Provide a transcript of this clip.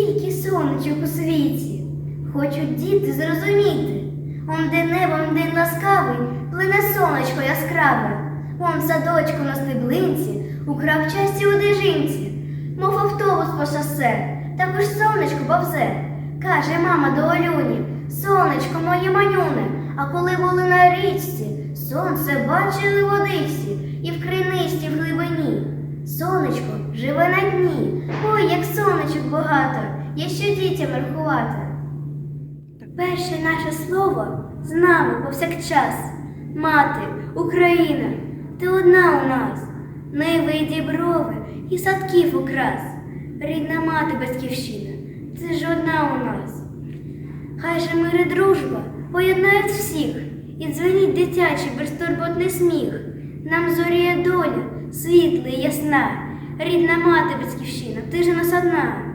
Скільки сонечок у світі, хочуть діти зрозуміти. Он де небом день ласкавий, плине сонечко яскраве. Он в садочку на стеблинці, у крапчасті одежинці, мов автобус по шосе, також сонечко повзе. Каже мама до Олюні, сонечко моє манюне, а коли були на річці, сонце бачили водичці і в кринисті в глибині. Сонечко живе на дні, ой, як сонечок багато, є що дітям рахувати. Перше наше слово з нами повсякчас. Мати, Україна, ти одна у нас, ниви й діброви і садків украс. Рідна мати батьківщина, ти ж одна у нас. Хай же мир і дружба поєднають всіх, і дзвенить дитячий безтурботний сміх. Нам зоріє доля, світла і ясна. Рідна мати батьківщина, ти ж нас одна.